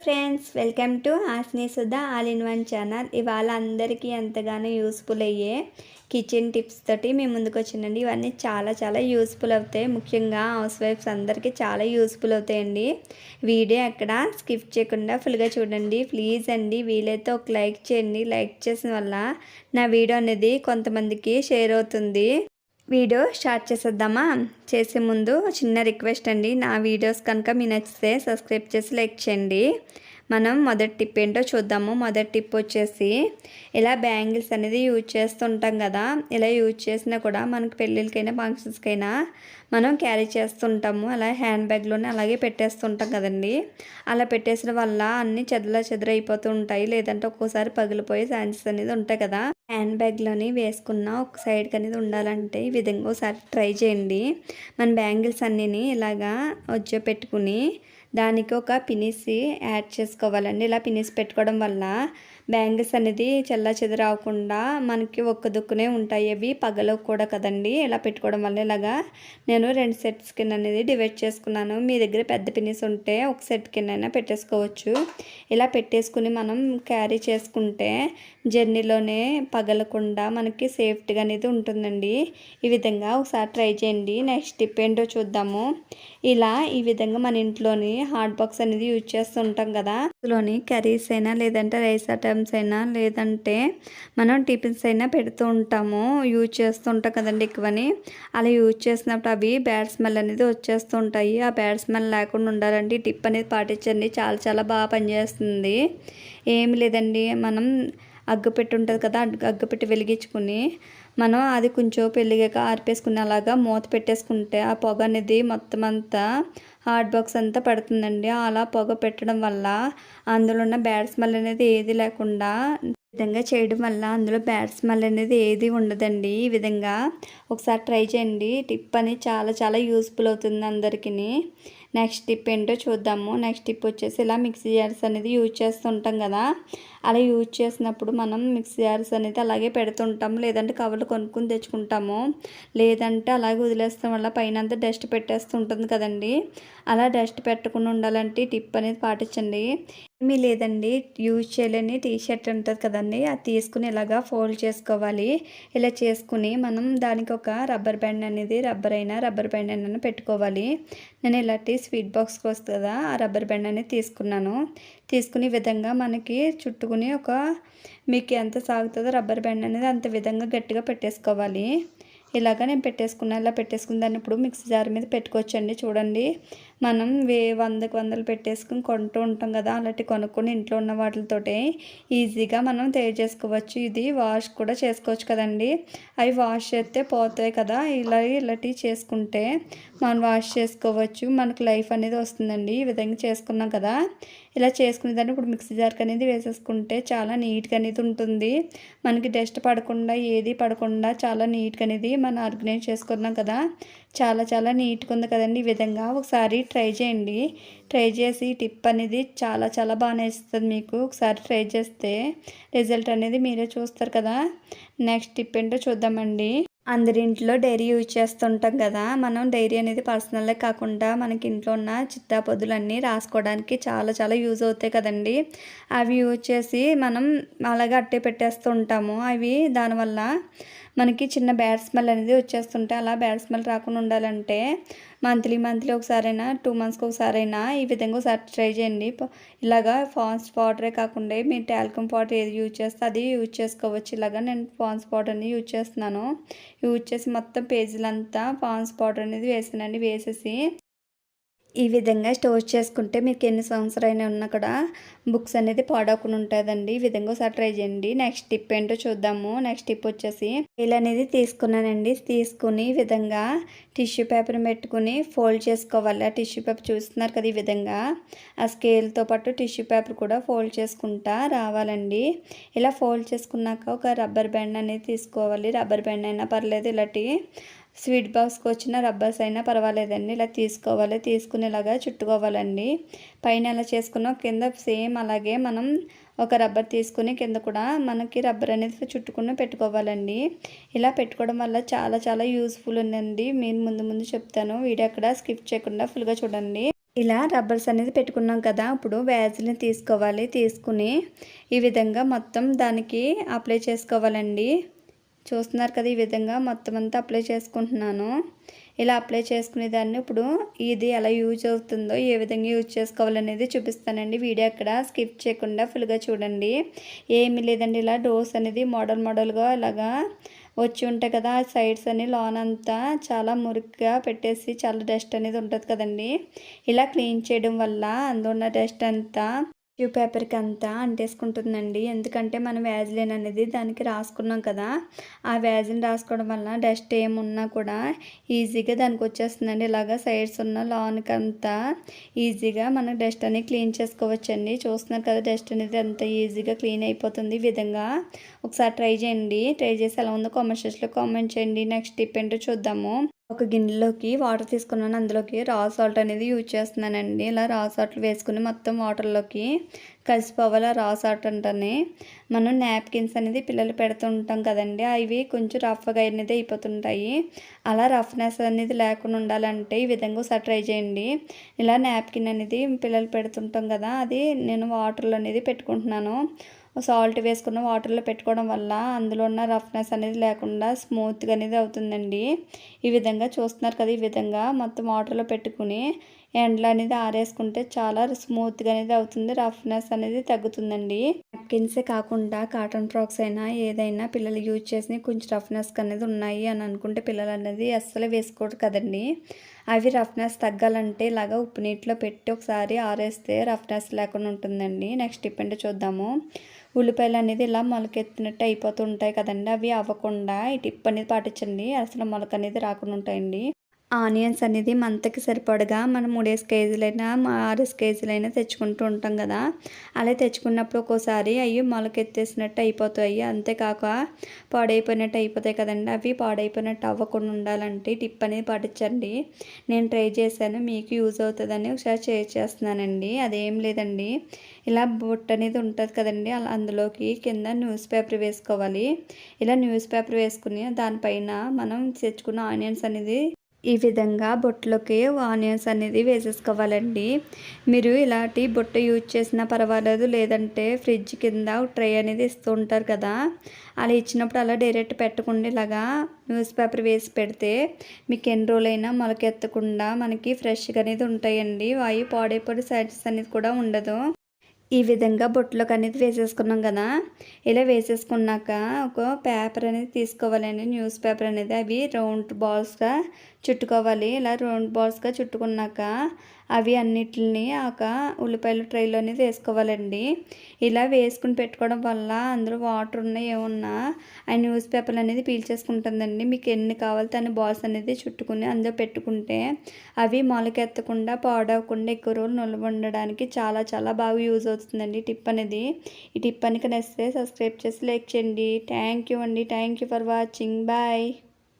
Friends welcome to Hasini Sudha all in one channel. ఇవాళ అందరికీ ఎంతగానో యూస్ఫుల్ అయ్యే కిచెన్ టిప్స్ తోటి మేము ముందుకు వచ్చిందండి. ఇవన్నీ చాలా చాలా యూస్ఫుల్ అవుతాయి. ముఖ్యంగా హౌస్ వైఫ్స్ అందరికీ చాలా యూస్ఫుల్ అవుతాయండి. వీడియో అక్కడ స్కిప్ చేయకుండా ఫుల్గా చూడండి. ప్లీజ్ అండి వీలైతే ఒక లైక్ చేయండి. లైక్ చేసిన వల్ల నా వీడియో అనేది కొంతమందికి షేర్ అవుతుంది. వీడియో స్టార్ట్ చేసేద్దామా? చేసే ముందు చిన్న రిక్వెస్ట్ అండి. నా వీడియోస్ కనుక మీ నచ్చితే సబ్స్క్రైబ్ చేసి లైక్ చేయండి. మనం మొదటి టిప్ ఏంటో చూద్దాము. మొదటి టిప్ వచ్చేసి ఇలా బ్యాంగిల్స్ అనేది యూజ్ చేస్తుంటాం కదా. ఇలా యూజ్ చేసినా కూడా మనకి పెళ్ళిళ్ళకైనా ఫంక్షన్స్కైనా మనం క్యారీ చేస్తుంటాము. అలా హ్యాండ్ బ్యాగ్లోనే అలాగే పెట్టేస్తుంటాం కదండి. అలా పెట్టేసిన వల్ల అన్నీ చెదల చెదరైపోతూ ఉంటాయి. లేదంటే ఒక్కోసారి పగిలిపోయే ఛాన్సెస్ అనేది ఉంటాయి కదా. హ్యాండ్ బ్యాగ్లోని వేసుకున్న ఒక సైడ్కి అనేది ఉండాలంటే ఈ విధంగా ఒకసారి ట్రై చేయండి. మన బ్యాంగిల్స్ అన్నీని ఇలాగా వచ్చే పెట్టుకుని దానికి ఒక పినిసి యాడ్ చేసుకోవాలండి. ఇలా పినిసి పెట్టుకోవడం వల్ల బ్యాంగిల్స్ అనేది చెల్ల చెదరాకుండా మనకి ఒక్క దుక్కునే ఉంటాయి అవి. పగలవు కూడా కదండి. ఇలా పెట్టుకోవడం వల్ల ఇలాగా నేను రెండు సెట్స్ కింద అనేది డివైడ్ చేసుకున్నాను. మీ దగ్గర పెద్ద పిన్నిస్ ఉంటే ఒక సెట్ కింద అయినా పెట్టేసుకోవచ్చు. ఇలా పెట్టేసుకుని మనం క్యారీ చేసుకుంటే జర్నీలోనే పగలకుండా మనకి సేఫ్టీగా అనేది ఉంటుందండి. ఈ విధంగా ఒకసారి ట్రై చేయండి. నెక్స్ట్ టిప్ ఏంటో చూద్దాము. ఇలా ఈ విధంగా మన ఇంట్లోని హాట్ బాక్స్ అనేది యూజ్ చేస్తుంటాం కదా. అందులోని కర్రీస్ అయినా లేదంటే రైస్ ఐటమ్ ఐటమ్స్ అయినా లేదంటే మనం టిఫిన్స్ అయినా పెడుతూ ఉంటాము. యూజ్ చేస్తూ ఉంటాం కదండి ఎక్కువని. అలా యూజ్ చేసినప్పుడు అవి బ్యాడ్ స్మెల్ అనేది వచ్చేస్తూ ఉంటాయి. ఆ బ్యాడ్ స్మెల్ లేకుండా ఉండాలంటే టిప్ అనేది పాటించండి. చాలా చాలా బాగా పనిచేస్తుంది. ఏమి లేదండి. మనం అగ్గపెట్టి ఉంటుంది కదా అగ్గపెట్టి వెలిగించుకుని మనం అది కొంచెం పెళ్ళిగాక ఆర్పేసుకుని అలాగా మూత పెట్టేసుకుంటే ఆ పొగ అనేది మొత్తం అంతా హార్డ్ బాక్స్ అంతా పడుతుందండి. అలా పొగ పెట్టడం వల్ల అందులో ఉన్న బ్యాడ్ స్మెల్ అనేది ఏది లేకుండా విధంగా చేయడం వల్ల అందులో బ్యాడ్ స్మెల్ అనేది ఏది ఉండదండి. ఈ విధంగా ఒకసారి ట్రై చేయండి. టిప్ అని చాలా చాలా యూస్ఫుల్ అవుతుంది అందరికీ నెక్స్ట్ టిప్ ఏంటో చూద్దాము. నెక్స్ట్ టిప్ వచ్చేసి ఇలా మిక్సీ జార్స్ అనేది యూజ్ చేస్తుంటాం కదా. అలా యూజ్ చేసినప్పుడు మనం మిక్సీ జార్స్ అనేది అలాగే పెడుతుంటాము లేదంటే కవర్లు కొనుక్కుని తెచ్చుకుంటాము. లేదంటే అలాగే వదిలేస్తాం. వల్ల పైన అంతా డస్ట్ పెట్టేస్తుంటుంది కదండి. అలా డస్ట్ పెట్టకుండా ఉండాలంటే టిప్ అనేది పాటించండి. మీ లేదండి. యూజ్ చేయలేని టీ షర్ట్ ఉంటుంది కదండి. అది తీసుకుని ఇలాగా ఫోల్డ్ చేసుకోవాలి. ఇలా చేసుకుని మనం దానికి ఒక రబ్బర్ బ్యాండ్ అనేది రబ్బర్ అయినా రబ్బర్ బ్యాండ్ అయినా పెట్టుకోవాలి. నేను ఇలాంటి స్వీట్ బాక్స్కి వస్తుంది కదా ఆ రబ్బర్ బ్యాండ్ అనేది తీసుకున్నాను. తీసుకునే విధంగా మనకి చుట్టుకుని ఒక మీకు ఎంత సాగుతుందో రబ్బర్ బ్యాండ్ అనేది అంత విధంగా గట్టిగా పెట్టేసుకోవాలి. ఇలాగ నేను పెట్టేసుకున్నా ఇలా పెట్టేసుకున్న దాన్ని ఇప్పుడు మిక్సీ జార్ మీద పెట్టుకోవచ్చండి. చూడండి. మనం వే వందకు వందలు పెట్టేసుకుని కొంటూ ఉంటాం కదా అలాంటి కొనుక్కొని ఇంట్లో ఉన్న వాటితోటే ఈజీగా మనం తయారు చేసుకోవచ్చు ఇది వాష్ కూడా చేసుకోవచ్చు కదండి. అవి వాష్ చేస్తే పోతాయి కదా. ఇలా ఇలాంటివి చేసుకుంటే మనం వాష్ చేసుకోవచ్చు. మనకు లైఫ్ అనేది వస్తుందండి. ఈ విధంగా చేసుకున్నాం కదా. ఇలా చేసుకునే దాన్ని ఇప్పుడు మిక్సీ జార్కి అనేది వేసేసుకుంటే చాలా నీట్గా అనేది ఉంటుంది. మనకి డస్ట్ పడకుండా ఏది పడకుండా చాలా నీట్గా అనేది మనం ఆర్గనైజ్ చేసుకున్నాం కదా. చాలా చాలా నీట్గా ఉంది కదండి ఈ విధంగా. ఒకసారి ట్రై చేయండి. ట్రై చేసి టిప్ అనేది చాలా చాలా బాగా ఇస్తుంది మీకు. ఒకసారి ట్రై చేస్తే రిజల్ట్ అనేది మీరే చూస్తారు కదా. నెక్స్ట్ టిప్ ఏంటో చూద్దామండి. అందరింట్లో డైరీ యూజ్ చేస్తుంటాం కదా. మనం డైరీ అనేది పర్సనల్గా కాకుండా మనకి ఇంట్లో ఉన్న చిత్తాపొద్దులన్నీ రాసుకోవడానికి చాలా చాలా యూజ్ అవుతాయి కదండి. అవి యూజ్ చేసి మనం అలాగే అట్టే పెట్టేస్తూ ఉంటాము. అవి దానివల్ల మనకి చిన్న బ్యాడ్ స్మెల్ అనేది వచ్చేస్తుంటే అలా బ్యాడ్ స్మెల్ రాకుండా ఉండాలంటే మంత్లీ మంత్లీ ఒకసారైనా టూ మంత్స్కి ఒకసారైనా ఈ విధంగా ఒకసారి ట్రై చేయండి. ఇలాగా ఫాన్స్ పౌడరే కాకుండా మీరు టాల్కమ్ పౌడర్ ఏది యూజ్ చేస్తే అది యూజ్ చేసుకోవచ్చు. ఇలాగా నేను ఫాన్స్ పౌడర్ని యూజ్ చేస్తున్నాను. యూజ్ చేసి మొత్తం పేజీలంతా ఫాన్స్ పౌడర్ అనేది వేసానండి. వేసేసి ఈ విధంగా స్టోర్ చేసుకుంటే మీకు ఎన్ని సంవత్సరాలైనా ఉన్నా కూడా బుక్స్ అనేది పాడవకుండా ఉంటుందండి. ఈ విధంగా ఒకసారి ట్రై చేయండి. నెక్స్ట్ టిప్ ఏంటో చూద్దాము. నెక్స్ట్ టిప్ వచ్చేసి స్కేల్ అనేది తీసుకున్నానండి. తీసుకుని ఈ విధంగా టిష్యూ పేపర్ పెట్టుకుని ఫోల్డ్ చేసుకోవాలి. ఆ టిష్యూ పేపర్ చూస్తున్నారు కదా ఈ విధంగా. ఆ స్కేల్తో పాటు టిష్యూ పేపర్ కూడా ఫోల్డ్ చేసుకుంటా రావాలండి. ఇలా ఫోల్డ్ చేసుకున్నాక ఒక రబ్బర్ బ్యాండ్ అనేది తీసుకోవాలి. రబ్బర్ బ్యాండ్ అయినా పర్లేదు ఇలాంటి స్వీట్ బాక్స్కి వచ్చిన రబ్బర్స్ అయినా పర్వాలేదండి. ఇలా తీసుకోవాలి తీసుకునేలాగా చుట్టుకోవాలండి. పైన ఎలా చేసుకున్నాం కింద సేమ్ అలాగే మనం ఒక రబ్బర్ తీసుకుని కింద కూడా మనకి రబ్బర్ అనేది చుట్టుకుని పెట్టుకోవాలండి. ఇలా పెట్టుకోవడం వల్ల చాలా చాలా యూస్ఫుల్ ఉందండి. నేను ముందు ముందు చెప్తాను. వీడియో అక్కడ స్కిప్ చేయకుండా ఫుల్గా చూడండి. ఇలా రబ్బర్స్ అనేది పెట్టుకున్నాం కదా ఇప్పుడు వ్యాజ్ని తీసుకోవాలి తీసుకుని ఈ విధంగా మొత్తం దానికి అప్లై చేసుకోవాలండి. చూస్తున్నారు కదా ఈ విధంగా. మొత్తం అంతా అప్లై చేసుకుంటున్నాను. ఇలా అప్లై చేసుకునే దాన్ని ఇప్పుడు ఇది ఎలా యూజ్ అవుతుందో ఏ విధంగా యూజ్ చేసుకోవాలనేది చూపిస్తానండి. వీడియో అక్కడ స్కిప్ చేయకుండా ఫుల్గా చూడండి. ఏమీ లేదండి ఇలా డోర్స్ అనేది మోడల్ మోడల్గా ఇలాగా వచ్చి ఉంటాయి కదా. సైడ్స్ అని లోన్ అంతా చాలా మురికిగా పెట్టేసి చాలా డస్ట్ అనేది ఉంటుంది కదండి. ఇలా క్లీన్ చేయడం వల్ల అందులో ఉన్న డస్ట్ అంతా టిష్యూ పేపర్కి అంతా అంటేసుకుంటుందండి. ఎందుకంటే మనం వ్యాజిలిన్ అనేది దానికి రాసుకున్నాం కదా. ఆ వ్యాజిన్ రాసుకోవడం వల్ల డస్ట్ ఏమున్నా కూడా ఈజీగా దానికి వచ్చేస్తుందండి. ఇలాగ సైడ్స్ ఉన్న లాన్కి అంతా ఈజీగా మనం డస్ట్ అనేది క్లీన్ చేసుకోవచ్చండి. చూస్తున్నారు కదా డస్ట్ అనేది అంత ఈజీగా క్లీన్ అయిపోతుంది ఈ విధంగా. ఒకసారి ట్రై చేయండి. ట్రై చేసి ఎలా ఉందో కామెంట్ సెక్షన్లో కామెంట్ చేయండి. నెక్స్ట్ టిప్ ఏంటో చూద్దాము. ఒక గిన్నెలోకి వాటర్ తీసుకున్నాను. అందులోకి రా సాల్ట్ అనేది యూజ్ చేస్తున్నానండి. ఇలా రా సాల్ట్ వేసుకుని మొత్తం వాటర్లోకి కలిసిపోవాలి? రా సాల్ట్ అంటేనే మనం నాప్కిన్స్ అనేది పిల్లలు పెడుతుంటాం కదండి. అవి కొంచెం రఫ్గా అనేది అయిపోతుంటాయి. అలా రఫ్నెస్ అనేది లేకుండా ఉండాలంటే ఈ విధంగా ఒకసారి ట్రై చేయండి. ఇలా నాప్కిన్ అనేది పిల్లలు పెడుతుంటాం కదా అది నేను వాటర్లో అనేది పెట్టుకుంటున్నాను. సాల్ట్ వేసుకున్న వాటర్లో పెట్టుకోవడం వల్ల అందులో ఉన్న రఫ్నెస్ అనేది లేకుండా స్మూత్గా అనేది అవుతుందండి. ఈ విధంగా చూస్తున్నారు కదా ఈ విధంగా మొత్తం వాటర్లో పెట్టుకుని ఎండలు అనేది ఆరేసుకుంటే చాలా స్మూత్గా అనేది అవుతుంది రఫ్నెస్ అనేది తగ్గుతుందండి. నాప్కిన్సే కాకుండా కాటన్ ఫ్రాక్స్ అయినా ఏదైనా పిల్లలు యూజ్ చేసి కొంచెం రఫ్నెస్ అనేది ఉన్నాయి అని అనుకుంటే పిల్లలు అనేది అస్సలు వేసుకోరు కదండి. అవి రఫ్నెస్ తగ్గాలంటే ఇలాగా ఉప్పు నీటిలో పెట్టి ఒకసారి ఆరేస్తే రఫ్నెస్ లేకుండా ఉంటుందండి. నెక్స్ట్ టిప్ అంటే చూద్దాము. ఉల్లిపాయలు అనేది ఇలా మొలకెత్తినట్టు అయిపోతుంటాయి కదండి. అవి అవ్వకుండా ఈ టిప్ అనేది పాటించండి. అసలు మొలక అనేది రాకుండా ఉంటాయండి. ఆనియన్స్ అనేది మంతకి సరిపడగా మనం మూడేసి కేజీలైనా ఆరేసి కేజీలైనా తెచ్చుకుంటూ ఉంటాం కదా. అలా తెచ్చుకున్నప్పుడు ఒక్కోసారి అవి మొలకెత్తేసినట్టు అయిపోతాయి. అంతేకాక పాడైపోయినట్టు అయిపోతాయి కదండి. అవి పాడైపోయినట్టు అవ్వకుండా ఉండాలంటే టిప్ అనేది పాటించండి. నేను ట్రై చేశాను. మీకు యూజ్ అవుతుందని ఒకసారి షేర్ చేస్తున్నానండి. అదేం లేదండి. ఇలా బొట్ట అనేది ఉంటుంది కదండి. అలా అందులోకి కింద న్యూస్ పేపర్ వేసుకోవాలి. ఇలా న్యూస్ పేపర్ వేసుకుని దానిపైన మనం తెచ్చుకున్న ఆనియన్స్ అనేది ఈ విధంగా బొట్టులోకి ఆనియన్స్ అనేది వేసేసుకోవాలండి. మీరు ఇలాంటి బొట్ట యూజ్ చేసినా పర్వాలేదు లేదంటే ఫ్రిడ్జ్ కింద ట్రే అనేది ఇస్తూ ఉంటారు కదా. అలా ఇచ్చినప్పుడు అలా డైరెక్ట్ పెట్టకుండా ఇలాగా న్యూస్ పేపర్ వేసి పెడితే మీకు ఎన్ని రోజులైనా మొలకెత్తకుండా మనకి ఫ్రెష్గా అనేది ఉంటాయండి. వాయు పాడైపోయి సైడ్స్ అనేది కూడా ఉండదు. ఈ విధంగా బొట్టులోకి అనేది వేసేసుకున్నాం కదా. ఇలా వేసేసుకున్నాక ఒక పేపర్ అనేది తీసుకోవాలండి. న్యూస్ పేపర్ అనేది అవి రౌండ్ బాల్స్గా చుట్టుకోవాలి. ఇలా రౌండ్ బాల్స్గా చుట్టుకున్నాక అవి అన్నిటిని ఒక ఉల్లిపాయలు ట్రైలో అనేది వేసుకోవాలండి. ఇలా వేసుకుని పెట్టుకోవడం వల్ల అందులో వాటర్ ఉన్న ఏమున్నా ఆ న్యూస్ పేపర్ అనేది పీల్చేసుకుంటుందండి. మీకు ఎన్ని కావాలి తన బాల్స్ అనేది చుట్టుకుని అందులో పెట్టుకుంటే అవి మొలకెత్తకుండా పాడవకుండా ఎక్కువ రోజులు నిల్వ ఉండడానికి చాలా చాలా బాగా యూజ్ అవుతుందండి టిప్ అనేది. ఈ టిప్ అని నచ్చితే సబ్స్క్రైబ్ చేసి లైక్ చేయండి. థ్యాంక్ యూ అండి. Thank you for watching bye